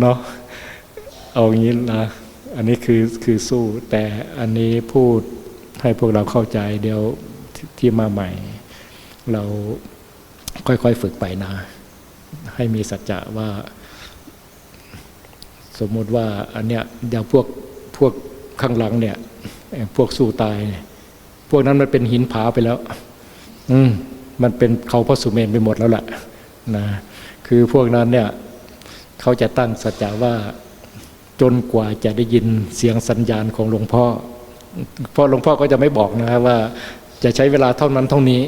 เนาะเอางี้นะอันนี้คือคือสู้ แต่อันนี้พูดให้พวกเราเข้าใจเดี๋ยวที่มาใหม่ เราค่อยๆฝึกไปนะ ให้มีสัจจะว่า สมมติว่าอันเนี้ยอย่างพวกพวกข้างหลังเนี่ยพวกสู้ตายเนี่ยพวกนั้นมันเป็นหินผาไปแล้ว อืมมันเป็นเขาพระสุเมนไปหมดแล้วแหละนะคือพวกนั้นเนี่ย เขาจะตั้งสัจจะว่าจนกว่าจะได้ยินเสียงสัญญาณของหลวงพ่อเพราะหลวงพ่อก็จะไม่บอกนะครับว่าจะใช้เวลาเท่านั้นเท่านี้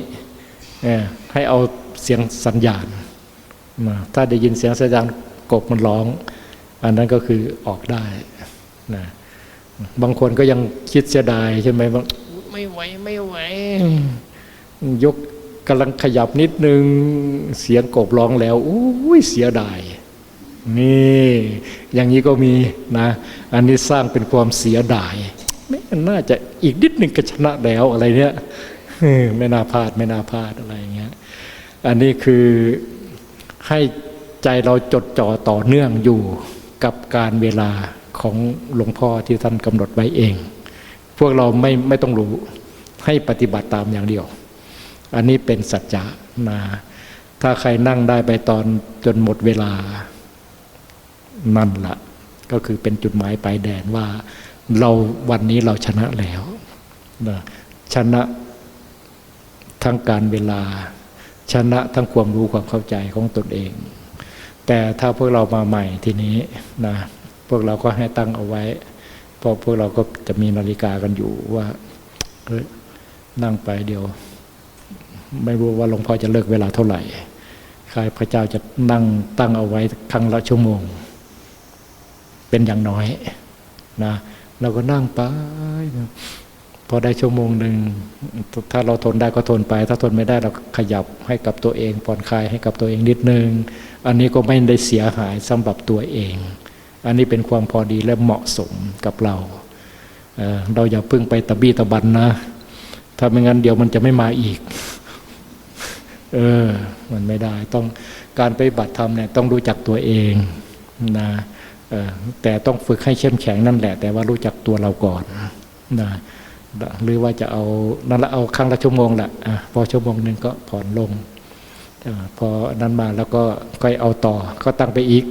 เอ่อให้เอาเสียงสัญญาณมาถ้าได้ยินเสียงสัญญาณกบมันร้อง อันนั้นก็คือออกได้นะบางคนก็ยังคิดเสียดายใช่ไหมว่าไม่ไหวไม่ไหวยกกำลังขยับนิดนึงเสียงกบร้องแล้วอุ้ยเสียดาย นี่อย่างนี้ก็มีนะอันนี้สร้างเป็นความเสียดายไม่น่าจะอีกนิดหนึ่งก็ชนะแล้วอะไรเนี้ยไม่น่าพลาดไม่น่าพลาดอะไรอย่างเงี้ยอันนี้คือให้ใจเราจดจ่อต่อเนื่องอยู่กับการเวลาของหลวงพ่อที่ท่านกำหนดไว้เอง พวกเราไม่ไม่ต้องรู้ให้ปฏิบัติตามอย่างเดียว อันนี้เป็นสัจจะนะถ้าใครนั่งได้ไปตอนจนหมดเวลา นั่นละก็คือเป็นจุดหมายปลายแดนว่า เราวันนี้เราชนะแล้วนะชนะทั้งการเวลา ชนะทั้งความรู้ความเข้าใจของตนเอง แต่ถ้าพวกเรามาใหม่ทีนี้นะพวกเราก็ให้ตั้งเอาไว้เพราะพวกเราก็จะมีนาฬิกากันอยู่ว่าเฮ้ยนั่งไปเดียว ไม่รู้ว่าหลวงพ่อจะเลิกเวลาเท่าไหร่ใครพระเจ้าจะนั่งตั้งเอาไว้ครั้งละชั่วโมง เป็นอย่างน้อยนะเราก็นั่งไปพอได้ชั่วโมงหนึ่งถ้าเราทนได้ก็ทนไป ถ้าทนไม่ได้เราขยับให้กับตัวเองผ่อนคลายให้กับตัวเองนิดนึง อันนี้ก็ไม่ได้เสียหายสำหรับตัวเอง อันนี้เป็นความพอดีและเหมาะสมกับเราเเราอย่าเพิ่งไปตะบี้ตะบันนะ ถ้าไม่งั้นเดี๋ยวมันจะไม่มาอีก เออ มันไม่ได้ ต้องการไปบัติธรรมเนี่ยต้องรู้จักตัวเองนะ แต่ต้องฝึกให้เข้มแข็งนั่นแหละ แต่ว่ารู้จักตัวเราก่อนนะหรือว่าจะเอานั่นละเอาครั้งละชั่วโมงแหละะพอชั่วโมงหนึ่งก็ผ่อนลงอพอนั้นมาแล้วก็ก็เอาต่อก็ตั้งไปอีก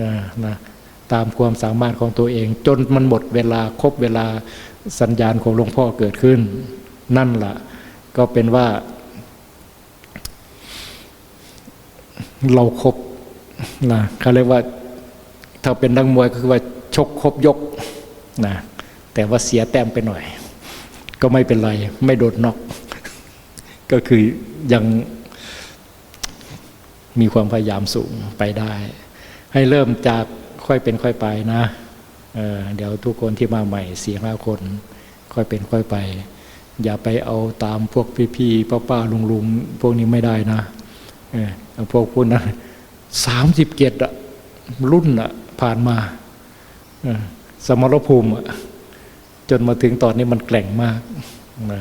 อนะตามความสามารถของตัวเอง จนมันหมดเวลาครบเวลาสัญญาณของหลวงพ่อเกิดขึ้น นั่นล่ะ ก็เป็นว่า เราครบนะเขาเรียกว่า ถ้าเป็นนักมวยก็คือว่าชกครบยกนะแต่ว่าเสียแต้มไปหน่อย ก็ไม่เป็นไร ไม่โดนน็อกก็คือยังมีความพยายามสูงไปได้ ให้เริ่มจากค่อยเป็นค่อยไปนะเเดี๋ยวทุกคนที่มาใหม่สี่ห้าคน ค่อยเป็นค่อยไป อย่าไปเอาตามพวกพี่ๆป้าๆลุงๆพวกนี้ไม่ได้นะเออพวกคุณนะสามสิบเกียรติรุ่นอะ ผ่านมาสมรภูมิจนมาถึงตอนนี้มันแกล่งมากนะ